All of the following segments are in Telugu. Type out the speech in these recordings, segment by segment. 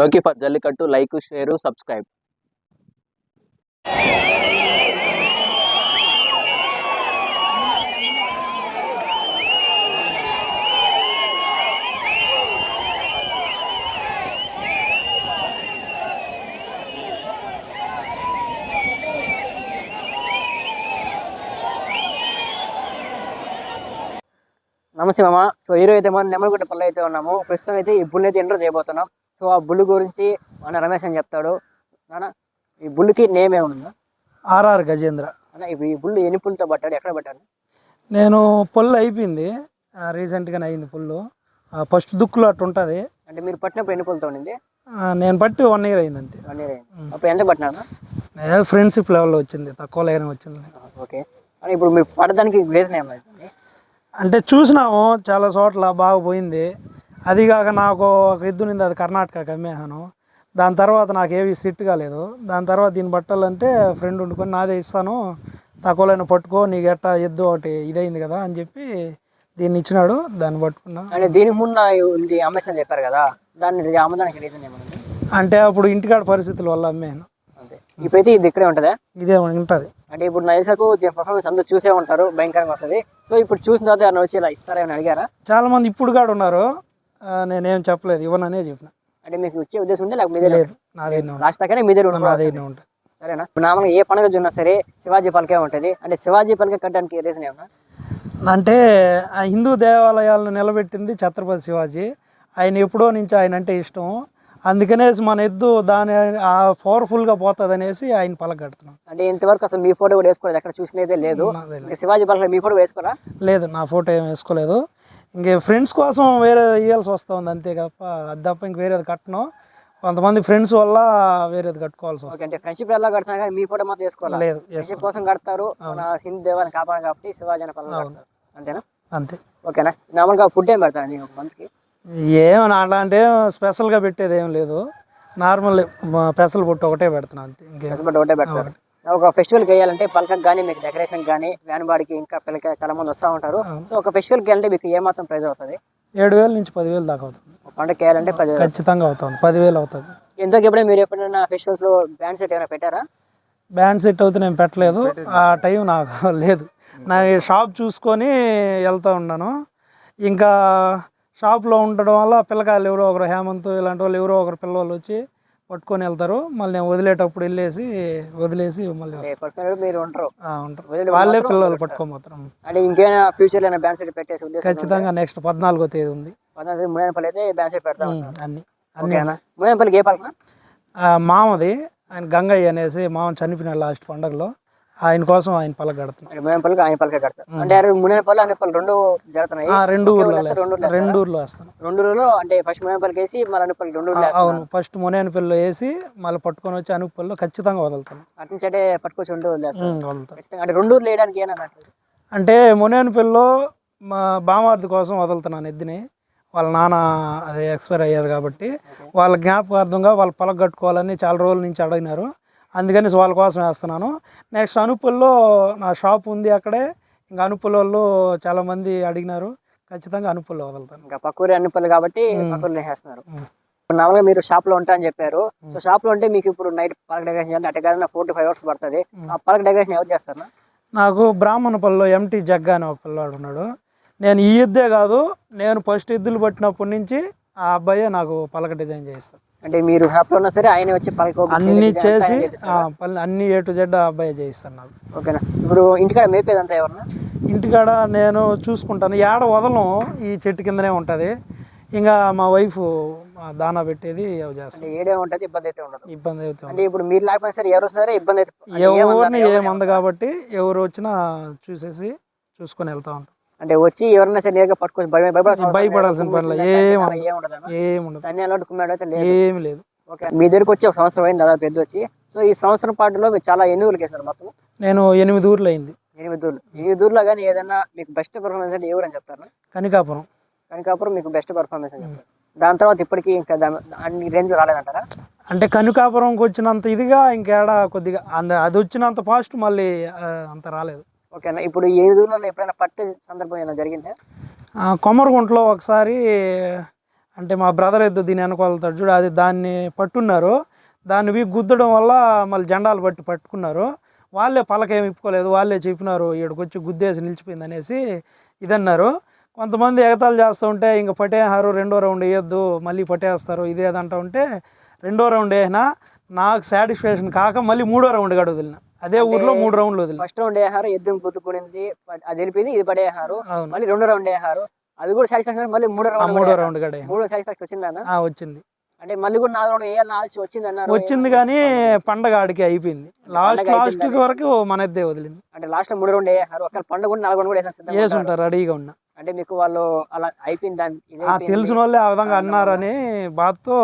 లోకి for Jallikattu like share subscribe నమస్తే మామ. సో ఈరోజు అయితే మనం నెమలగుట్ట పనులు అయితే ఉన్నాము. ప్రస్తుతం అయితే ఈ బుల్ అయితే ఎంటర్ చేయబోతున్నాం. సో ఆ బుల్ గురించి మన రమేష్ అని చెప్తాడు. నాన్న ఈ బుల్కి నేమ్ ఏముందా? ఆర్ఆర్ గజేంద్ర. అన్న ఇప్పుడు ఈ బుల్ ఎన్ని పుల్లతో పట్టాడు? ఎక్కడ పట్టాడు? నేను పొల్లు అయిపోయింది. రీసెంట్గానే అయింది పుల్లు. ఫస్ట్ దుక్కులు అట్టు ఉంటుంది. అంటే మీరు పట్టినప్పుడు ఎన్ని పుల్లతో ఉండింది? నేను బట్టి వన్ ఇయర్ అయింది అంతే. వన్ ఇయర్ అయింది. అప్పుడు ఎంత పట్టినా ఫ్రెండ్షిప్ లెవెల్లో వచ్చింది తక్కువ లేని వచ్చింది. ఓకే. అని ఇప్పుడు మీరు పడడానికి రీజన్ ఏమైంది? అంటే చూసినాము చాలా చోట్ల బాగా పోయింది. అది కాక నాకు ఒక ఎద్దు నింది అది కర్ణాటకకి అమ్మేహాను దాని తర్వాత నాకు ఏవి సెట్ కాలేదు. దాని తర్వాత దీన్ని పట్టాలంటే ఫ్రెండ్ వండుకొని నాదే ఇస్తాను. తక్కువలైన పట్టుకో నీకు ఎట్టా ఎద్దు ఒకటి ఇదైంది కదా అని చెప్పి దీన్ని ఇచ్చినాడు. దాన్ని పట్టుకున్నా. అంటే దీనికి ముందు అమ్మేసని చెప్పారు కదా దాన్ని అమ్మడానికి రీజన్ అంటే అప్పుడు ఇంటికాడ పరిస్థితుల వల్ల అమ్మాను. ఇప్పుడైతే ఇది ఇక్కడే ఉంటుందా? ఇదే ఉంటుంది. అంటే ఇప్పుడు నా తెలిసకు దీని పర్ఫార్మెన్స్ అందరూ చూసే ఉంటారు భయంకరంగా వస్తుంది. సో ఇప్పుడు చూసిన తర్వాత వచ్చి ఇలా ఇస్తారేమని అడిగారా? చాలా మంది ఇప్పుడు కాడ ఉన్నారు. నేనేం చెప్పలేదు ఇవ్వననే చెప్పిన. అంటే మీకు వచ్చే ఉద్దేశం ఉంది? లేకపోతే మీదే లేదు నాదైనా లాస్ట్ దాకానే మీదే నాదైనా ఉంటుంది. సరేనా? నార్మల్గా ఏ పండుగ చూసినా సరే శివాజీ పలకే ఉంటుంది. అంటే శివాజీ పలకే కట్టడానికి రీజన్ ఏమన్నా? అంటే ఆ హిందూ దేవాలయాలను నిలబెట్టింది ఛత్రపతి శివాజీ. ఆయన ఎప్పుడో నుంచి ఆయన అంటే ఇష్టం. అందుకనేసి మన ఎద్దు దాని ఆ పవర్ఫుల్గా పోతుంది అనేసి ఆయన పలకడుతున్నాం అంటే ఇంతవరకు అసలు మీ ఫోటో కూడా వేసుకోలేదు ఎక్కడ చూసినదే లేదు. శివాజీ పలక మీ ఫోటో వేసుకోరా? లేదు నా ఫోటో ఏం వేసుకోలేదు. ఇంకే ఫ్రెండ్స్ కోసం వేరే ఇవ్వాల్సి వస్తుంది అంతే తప్ప అది తప్ప ఇంక వేరేది కట్టను. కొంతమంది ఫ్రెండ్స్ వల్ల వేరేది కట్టుకోవాల్సి వస్తుంది. అంటే ఫ్రెండ్షిప్ ఎలా కడుతున్నారు కానీ మీ ఫోటో మాత్రం వేసుకోవాలి? లేదు ఫ్రెండ్షిప్ కోసం కడతారు హిందూ దేవాన్ని కాపాడు కాబట్టి శివాజీ అనే పలక కడతారు. అంతేనా? అంతే. ఓకేనా? నార్మల్గా ఫుడ్ ఏం పెడతాను ఒక మంత్కి? ఏమన్నా అట్లా అంటే స్పెషల్గా పెట్టేది ఏం లేదు. నార్మల్ పెసలు పొట్టు ఒకటే పెడుతున్నా అంతే. ఇంకేం ఒకటే పెడతారు. ఒక ఫెస్టివల్కి వేయాలంటే పలకకు కానీ మీకు డెకరేషన్ కానీ వ్యాన్ బాడికి ఇంకా పిల్లకి చాలా మంది వస్తూ ఉంటారు. సో ఒక ఫెస్టివల్కి వెళ్ళాలంటే మీకు ఏమాత్రం ప్రైజ్ అవుతుంది? ఏడు వేల నుంచి పదివేలు దాకా అవుతుంది. ఒక పండుగకి వేయాలంటే పది ఖచ్చితంగా అవుతుంది. పదివేలు అవుతుంది. ఎంతకు ఎప్పుడైనా మీరు ఎప్పుడైనా ఫెస్టివల్స్లో బ్యాండ్ సెట్ ఏమైనా పెట్టారా? బ్యాండ్ సెట్ అవుతే నేను పెట్టలేదు. ఆ టైం నాకు లేదు. నా షాప్ చూసుకొని వెళ్తూ ఉన్నాను. ఇంకా షాప్లో ఉండడం వల్ల పిల్లకాయలు ఎవరో ఒకరు హేమంత్ ఇలాంటి వాళ్ళు ఎవరో ఒకరు పిల్లలు వచ్చి పట్టుకొని వెళ్తారు. మళ్ళీ నేను వదిలేటప్పుడు వెళ్ళేసి వదిలేసి మళ్ళీ మీరు ఉంటారు. వాళ్ళే పిల్లలు అంటే ఇంకేమైనా ఫ్యూచర్లో పెట్టేసి ఖచ్చితంగా నెక్స్ట్ పద్నాలుగో తేదీ ఉంది. పద్నాలుగు మునేపల్లి అయితే పెడతా అన్ని. అన్ని మునేపల్లికి ఏ మామది ఆయన గంగయ్య అనేసి మామ చనిపోయిన లాస్ట్ పండగలో. ఆయన కోసం ఆయన పలకడుతున్నాం అంటే మునేపల్లికి ఆయన పలకే కడతారు. అంటే అనేపల్లి రెండు జరుగుతున్నాయి. రెండు ఊర్లో రెండు ఊర్లో ఊర్లో అంటే ఫస్ట్ మునేపల్లికి వేసి మళ్ళీ అనుపల్లి రెండు ఊర్లో వేస్తారు అవును. ఫస్ట్ వేసి మళ్ళీ పట్టుకొని వచ్చి అనుపల్లిలో ఖచ్చితంగా వదులుతాను అటు నుంచి అంటే పట్టుకొచ్చి రెండు ఖచ్చితంగా. అంటే రెండు ఊర్లు వేయడానికి ఏనా అంటే మా బామార్ది కోసం వదులుతున్నాను ఎద్దుని. వాళ్ళ నాన్న అదే ఎక్స్పైర్ అయ్యారు కాబట్టి వాళ్ళ జ్ఞాపకార్థంగా వాళ్ళు పలక కట్టుకోవాలని చాలా రోజుల నుంచి అడిగినారు. అందుకని వాళ్ళ కోసం వేస్తున్నాను. నెక్స్ట్ అనుపల్లో నా షాప్ ఉంది అక్కడే. ఇంకా అనుపల్ వాళ్ళు చాలామంది అడిగినారు. ఖచ్చితంగా అనుపల్లో వదులుతాను. ఇంకా పక్కూరి అనుపల్లి కాబట్టి వేస్తున్నారు. ఇప్పుడు నార్మల్గా మీరు షాప్లో ఉంటా అని చెప్పారు. సో షాప్లో ఉంటే మీకు ఇప్పుడు నైట్ పలక డెకరేషన్ చేయాలి అటు కాదు ఫోర్ టు ఫైవ్ అవర్స్ పడుతుంది ఆ పలక డెకరేషన్ ఎవరు చేస్తారు? నాకు బ్రాహ్మణపల్లిలో ఎంటీ జగ్గా అనే ఒక పిల్లవాడు ఉన్నాడు. నేను ఈ ఎద్దే కాదు నేను ఫస్ట్ ఎద్దులు పట్టినప్పటి నుంచి ఆ అబ్బాయే నాకు పలక డిజైన్ చేస్తాను అంటే మీరు షాప్లో ఉన్నా సరే ఆయన వచ్చి పలక అన్ని చేసి అన్ని ఏ టు జెడ్ అబ్బాయి చేయిస్తాను నాకు ఓకేనా? ఇప్పుడు ఇంటికాడ మేపేదంతా ఎవరన్నా ఇంటికాడ నేను చూసుకుంటాను. ఏడ వదలం ఈ చెట్టు కిందనే ఉంటుంది. ఇంకా మా వైఫ్ దానా పెట్టేది చేస్తాను ఏడే ఉంటుంది ఇబ్బంది అయితే ఉండదు. ఇబ్బంది అయితే అంటే ఇప్పుడు మీరు లేకపోయినా సరే ఎవరు సరే ఇబ్బంది అయితే ఎవరిని ఏమంది కాబట్టి ఎవరు వచ్చినా చూసేసి చూసుకొని వెళ్తా ఉంటాం. అంటే వచ్చి ఎవరైనా సరే నేరుగా పట్టుకొని భయ- భయపడాల్సిన అవసరం లేదు. భయపడాల్సిన పని లేదు. కుమ్మిడికి ఏం అలా ఏం ఉండదు అన్న. ఏముండదు దాన్ని అలాంటి కుమ్మాడు అయితే లేదు. ఏమి లేదు. ఓకే. మీ దగ్గరకు వచ్చి ఒక సంవత్సరం అయింది దాదాపు పెద్ద వచ్చి. సో ఈ సంవత్సరం పాటులో మీరు చాలా ఎన్ని ఊర్లు వేసినారు మొత్తం. నేను ఎనిమిది ఊర్లు అయింది. ఎనిమిది ఊర్లు. ఎనిమిది ఊర్లో కానీ ఏదైనా మీకు బెస్ట్ పర్ఫార్మెన్స్ అంటే ఎవరు అని చెప్తారు? కనికాపురం. కనుకప్పుడు మీకు బెస్ట్ పర్ఫార్మెన్స్ అని చెప్తారు. దాని తర్వాత ఇప్పటికీ ఇంకా అన్ని రేంజ్ రాలేదంటారా? అంటే కనుకాపురంకి వచ్చినంత ఇదిగా ఇంకేడా కొద్దిగా అంద- వచ్చినంత ఫాస్ట్ మళ్ళీ అంత రాలేదు. ఓకేనా? ఇప్పుడు ఈ ఎనిమిది ఎప్పుడైనా పట్టే సందర్భం ఏమైనా జరిగిందా? కొమరగుంటలో ఒకసారి అంటే మా బ్రదర్ ఎద్దు దీని వెనకాలతాడు చూడు అది దాన్ని పట్టున్నారు. దాన్ని వీ గుద్దడం వల్ల మళ్ళీ జెండాలు పట్టి పట్టుకున్నారు. వాళ్ళే పలకేమి ఇప్పుకోలేదు వాళ్ళే చెప్పినారు ఇక్కడికి వచ్చి గుద్దేసి నిలిచిపోయింది అనేసి ఇదన్నారు. కొంతమంది ఎగతాలు చేస్తూ ఉంటే ఇంక పట్టేహారు రెండో రౌండ్ వేయొద్దు మళ్ళీ పట్టేస్తారు ఇదేదంటూ ఉంటే రెండో రౌండ్ వేసినా నాకు సాటిస్ఫాక్షన్ కాక మళ్ళీ మూడో రౌండ్ గడ అదే ఊర్లో మూడు రౌండ్లు వదిలిన ఫస్ట్ రౌండ్ వేసారు ఎద్దును పుత్తుకునింది అది వెళ్ళిపోయింది ఇది పడేసారు మళ్ళీ రెండో రౌండ్ వేసారు అది కూడా సాటిస్ఫాక్షన్ మళ్ళీ మూడో రౌండ్ మూడో రౌండ్ మూడో సాటిస్ఫాక్షన్ వచ్చిందన్న? వచ్చింది. అంటే మళ్ళీ కూడా నాలుగు రౌండ్ వేయాలని ఆలోచన వచ్చింది అన్నారు వచ్చింది కానీ పండగ ఆడికి అయిపోయింది. లాస్ట్ లాస్ట్ వరకు మన ఇద్దే వదిలింది. అంటే లాస్ట్ మూడు రౌండ్ వేసారు ఒక పండుగ కూడా నాలుగు రౌండ్ కూడా వేసి. ఉంటారు. రెడీగా ఉన్నా. అంటే మీకు వాళ్ళు అలా అయిపోయింది దాని ఇది ఆ అయిపోయింది. తెలిసిన వాళ్ళే ఆ విధంగా అన్నారని బాధతో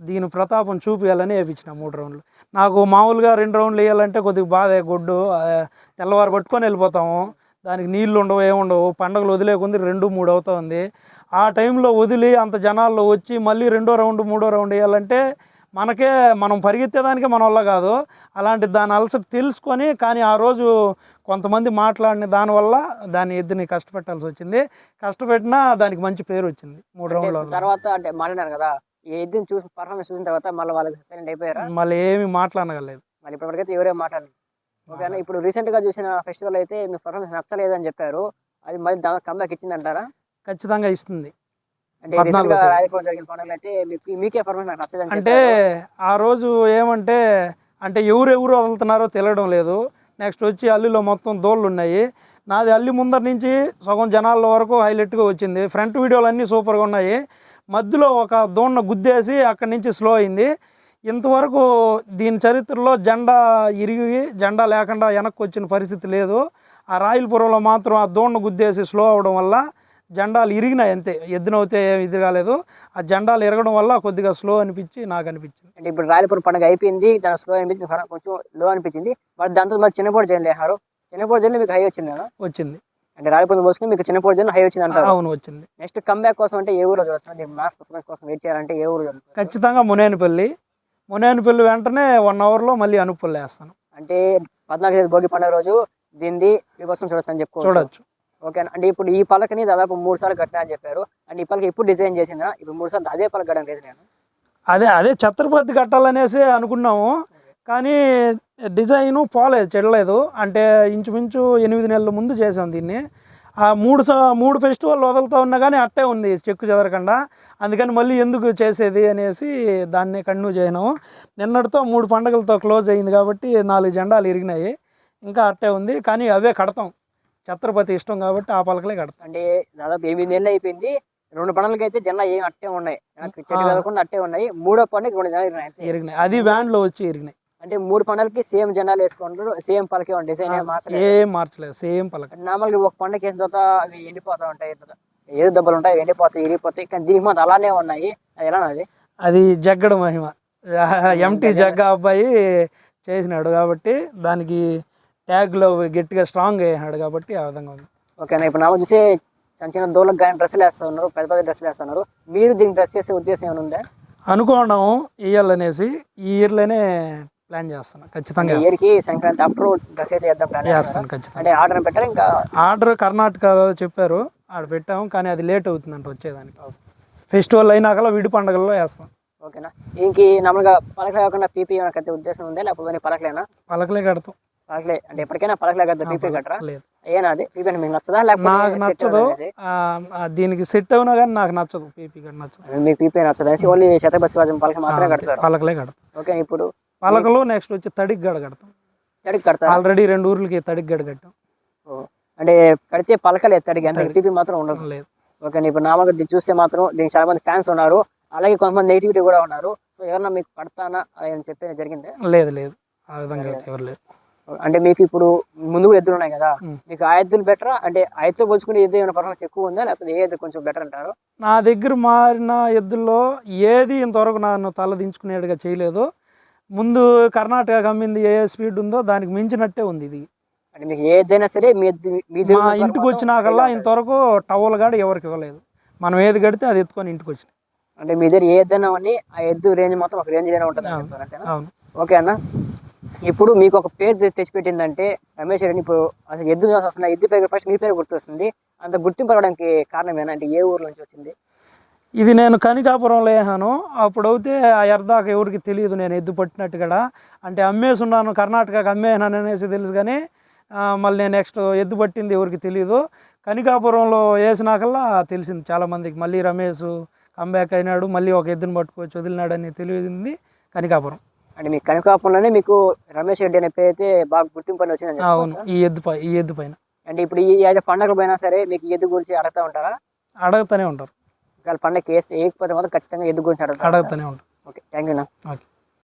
దీని ప్రతాపం చూపించాలని వేయించిన మూడు రౌండ్లు. నాకు మామూలుగా రెండు రౌండ్లు వేయాలంటే కొద్దిగా బాధ గొడ్డు తెల్లవారు పట్టుకొని వెళ్ళిపోతాము. దానికి నీళ్ళు ఉండవు ఏముండవు పండగలు వదిలేకుంది రెండు మూడు అవుతా ఉంది. ఆ టైంలో వదిలి అంత జనాల్లో వచ్చి మళ్ళీ రెండో రౌండ్ మూడో రౌండ్ వేయాలంటే మనకే మనం పరిగెత్తేదానికి మన వల్ల కాదు. అలాంటి దాని అలసట తెలుసుకొని కానీ ఆ రోజు కొంతమంది మాట్లాడిన దానివల్ల దాని ఎద్దుని కష్టపెట్టాల్సి వచ్చింది. కష్టపెట్టినా దానికి మంచి పేరు వచ్చింది మూడు రౌండ్లు తర్వాత అంటే మాట్లాడారు కదా ఎద్దుని చూసి పర్ఫార్మెన్స్ చూసిన తర్వాత మళ్ళీ వాళ్ళకి సైలెంట్ అయిపోయారా? మళ్ళీ ఏమి మాట్లాడగలేదు మళ్ళీ ఇప్పటివరకైతే ఎవరే మాట్లాడలేదు. ఓకేనా? ఇప్పుడు రీసెంట్గా చూసిన ఫెస్టివల్ అయితే మీ పర్ఫార్మెన్స్ అని చెప్పారు. అది మళ్ళీ కంబ్యాక్ ఇచ్చింది అంటారా ఖచ్చితంగా ఇస్తుంది. అంటే మీకు పర్ఫార్మెన్స్ నచ్చలేదు అంటే ఆ రోజు ఏమంటే అంటే ఎవరెవరు వదులుతున్నారో తెలియడం లేదు. నెక్స్ట్ వచ్చి అల్లిలో మొత్తం దోళ్ళు ఉన్నాయి. నాది అల్లి ముందర నుంచి సగం జనాల వరకు హైలైట్గా వచ్చింది. ఫ్రంట్ వీడియోలు అన్నీ సూపర్గా ఉన్నాయి. మధ్యలో ఒక దోణ గుద్దేసి అక్కడి నుంచి స్లో అయింది. ఇంతవరకు దీని చరిత్రలో జెండా ఇరిగి జెండా లేకుండా వెనక్కి వచ్చిన పరిస్థితి లేదు. ఆ రాయలపురంలో మాత్రం ఆ దోణ గుద్దేసి స్లో అవడం వల్ల జెండాలు ఇరిగినాయి అంతే. ఎద్దునవుతే ఇది కాలేదు. ఆ జెండాలు ఇరగడం వల్ల కొద్దిగా స్లో అనిపించి నాకు అనిపించింది. అంటే ఇప్పుడు రాయలపురం పండుగ అయిపోయింది దాని స్లో అనిపించింది కొంచెం లో అనిపించింది. బట్ దాంతో మళ్ళీ చిన్నపోటు జైలు వేసారు చిన్నపోటు జైలు మీకు హై వచ్చింది కదా? వచ్చింది. అంటే రాయలపురం పోసుకుని మీకు చిన్నపోటు జైలు హై వచ్చింది అంటారు. అవును వచ్చింది. నెక్స్ట్ కమ్బ్యాక్ కోసం అంటే ఏ ఊరు చూడొచ్చు మాస్ పర్ఫార్మెన్స్ కోసం వెయిట్ చేయాలంటే ఏ ఊరు? ఖచ్చితంగా మునేనిపల్లి. మునేనిపల్లి వెంటనే వన్ అవర్లో మళ్ళీ అనుపల్లి వేస్తాను. అంటే పద్నాలుగు తేదీ భోగి పండుగ రోజు దీన్ని విభత్సం చూడొచ్చు అని చెప్పుకోవచ్చు. చూడొచ్చు. ఓకే అంటే ఇప్పుడు ఈ పలకని దాదాపు మూడు సార్లు కట్టినా అని చెప్పారు. అండ్ ఈ పలక ఎప్పుడు డిజైన్ చేసిందా ఇప్పుడు మూడు సార్లు అదే పలక కట్టడం రీజన్ అదే అదే ఛత్రపతి కట్టాలనేసి అనుకున్నాము. కానీ డిజైను పోలేదు చెడలేదు. అంటే ఇంచుమించు ఎనిమిది నెలల ముందు చేసాం దీన్ని. ఆ మూడు మూడు ఫెస్టివల్ వదులుతూ ఉన్నా కానీ అట్టే ఉంది చెక్కు చెదరకుండా. అందుకని మళ్ళీ ఎందుకు చేసేది అనేసి దాన్ని కంటిన్యూ చేయను. నిన్నటితో మూడు పండుగలతో క్లోజ్ అయింది కాబట్టి నాలుగు జెండాలు ఇరిగినాయి. ఇంకా అట్టే ఉంది. కానీ అవే కడతాం. ఛత్రపతి ఇష్టం కాబట్టి ఆ పలకలే కడతాం. అంటే దాదాపు ఎనిమిది నెలలు అయిపోయింది. రెండు పండుగలకి అయితే జెండా ఏం అట్టే ఉన్నాయి. చెట్టు అట్టే ఉన్నాయి. మూడో పండుగ రెండు అంతే. ఇరిగినాయి. అది వ్యాన్లో వచ్చి ఇరిగినాయి. అంటే మూడు పండుగలకి సేమ్ జెండాలు వేసుకుంటారు సేమ్ పలకే డిజైన్ ఏం మార్చలేదు. ఏం మార్చలేదు సేమ్ పలక. నార్మల్గా ఒక పండుగ వేసిన తర్వాత అవి ఎండిపోతా ఉంటాయి ఏదో దెబ్బలు ఉంటాయి ఎండిపోతాయి ఇరిగిపోతాయి. కానీ దీనికి మాత్రం అలానే ఉన్నాయి. అది ఎలా అది అది జగ్గడ మహిమ. ఎంటీ జగ్గ అబ్బాయి చేసినాడు కాబట్టి దానికి ట్యాగ్లో గట్టిగా స్ట్రాంగ్ అయ్యాడు కాబట్టి ఆ విధంగా ఉంది. ఓకేనా ఇప్పుడు నాకు చూసే చిన్న చిన్న దోళ్ళకి కానీ డ్రెస్సులు వేస్తా ఉన్నారు పెద్ద పెద్ద డ్రెస్సులు వేస్తున్నారు మీరు దీనికి డ్రెస్ చేసే ఉద్దేశం ఏమైనా ఉందా? అనుకోవడం ఇయ్యాలనేసి ఈ ఇయర్లోనే ప్లాన్ చేస్తాను ఖచ్చితంగా ఇయర్ చేస్తాను. కి సంక్రాంతి అప్పుడు డ్రెస్ అయితే వేద్దాం ప్లాన్ చేస్తాను ఖచ్చితంగా. అంటే ఆర్డర్ పెట్టారు ఇంకా? ఆర్డర్ కర్ణాటకలో చెప్పారు ఆడ పెట్టాము కానీ అది లేట్ అవుతుందంట వచ్చేదానికి. ఫెస్టివల్ అయినాకలా విడి పండుగల్లో వేస్తాం. ఓకేనా? ఇంక నార్మల్గా పలకలే కాకుండా పీపీ కట్టే ఉద్దేశం ఉందా? లేకపోతే పలకలేనా? పలకలే కడతాం. పలకలే. అంటే ఎప్పటికైనా పలకలే కదా పీపీ కట్టరా? లేదు. ఏనా అది? పీపీ మీకు నచ్చదా? నాకు నచ్చదు. దీనికి సెట్ అవునా కానీ నాకు నచ్చదు. పీపీ గడ్ నచ్చదు. మీకు పీపీ నచ్చదు? ఓన్లీ ఛత్రపతి శివాజీ పలక మాత్రమే కడతారు. పలకలే కడతాం. ఓకే ఇప్పుడు పలకలు నెక్స్ట్ వచ్చి తడికి గడ కడతాం. ఎక్కడికి కడతారు? ఆల్రెడీ రెండు ఊర్లకి తడికి గడ కట్టాం. అంటే కడితే పలకలు ఎత్తడికి అంటే పీపీ మాత్రం ఉండదు. లేదు. ఓకే ఇప్పుడు దీన్ని చూస్తే మాత్రం దీనికి చాలా మంది ఫ్యాన్స్ ఉన్నారు. అలాగే కొంతమంది నెగిటివిటీ కూడా ఉన్నారు. సో ఎవరన్నా మీకు పడతానా అని చెప్పి జరిగిందే? లేదు లేదు. ఆ విధంగా ఎవరు లేదు అంటే మీకు ఇప్పుడు ముందు కూడా ఎద్దులు ఉన్నాయి కదా. మీకు ఆ ఎద్దులు బెటరా అంటే ఆ ఎద్దు పోల్చుకునే ఎద్దు ఏమైనా పర్ఫార్మెన్స్ ఎక్కువ ఉందా? లేకపోతే ఏ ఎద్దు కొంచెం బెటర్ అంటారు? నా దగ్గర మారిన ఎద్దుల్లో ఏది ఇంతవరకు నన్ను తలదించుకునేట్టుగా చేయలేదు. ముందు కర్ణాటక అమ్మింది ఏ స్పీడ్ ఉందో దానికి మించినట్టే ఉంది ఇది. అంటే మీకు ఏ ఎద్దైనా సరే మీ మీ ఇంటికి వచ్చినాకల్లా ఇంతవరకు టవల్ గాడు ఎవరికి ఇవ్వలేదు. మనం ఏది కడితే అది ఎత్తుకొని ఇంటికి వచ్చింది అంటే మీ దగ్గర ఏ ఎద్దైనా అని ఆ ఎద్దు రేంజ్ మొత్తం ఒక రేంజ్ ఉంటుంది అవును. ఓకే అన్న. ఇప్పుడు మీకు ఒక పేరు తెచ్చిపెట్టిందంటే రమేష్ రెడ్డి ఇప్పుడు అసలు ఎద్దు వస్తున్న ఎద్దు పేరు ఫస్ట్ మీ పేరు గుర్తొస్తుంది. అంత గుర్తింపు రావడానికి కారణం ఏనా అంటే ఏ ఊరు నుంచి వచ్చింది? ఇది నేను కనికాపురంలో వేసాను. అప్పుడు అయితే ఆ ఎర్దాక ఎవరికి తెలియదు నేను ఎద్దు పట్టినట్టు కూడా. అంటే అమ్మేసున్నాను కర్ణాటకకి అమ్మేసాను అనేసి తెలుసు కానీ మళ్ళీ నేను నెక్స్ట్ ఎద్దు పట్టింది ఎవరికి తెలియదు. కనికాపురంలో వేసినాకల్లా తెలిసింది చాలామందికి. మళ్ళీ రమేష్ కంబ్యాక్ అయినాడు మళ్ళీ ఒక ఎద్దుని పట్టుకొచ్చి వదిలినాడని తెలిసింది కనికాపురం. అంటే మీ కనకాపురంలోనే మీకు రమేష్ రెడ్డి అనే పేరు అయితే బాగా గుర్తింపు అని వచ్చిందని అవును? ఈ ఎద్దు ఈ ఎద్దు పైన. అంటే ఇప్పుడు ఈ ఏదో పండగలు పోయినా సరే మీకు ఎద్దు గురించి అడుగుతూ ఉంటారా? అడగతూనే ఉంటారు. ఒకవేళ పండగ వేస్తే వేయకపోతే మాత్రం ఖచ్చితంగా ఎద్దు గురించి అడగతూనే ఉంటారు ఓకే థ్యాంక్ యూ నా ఓకే.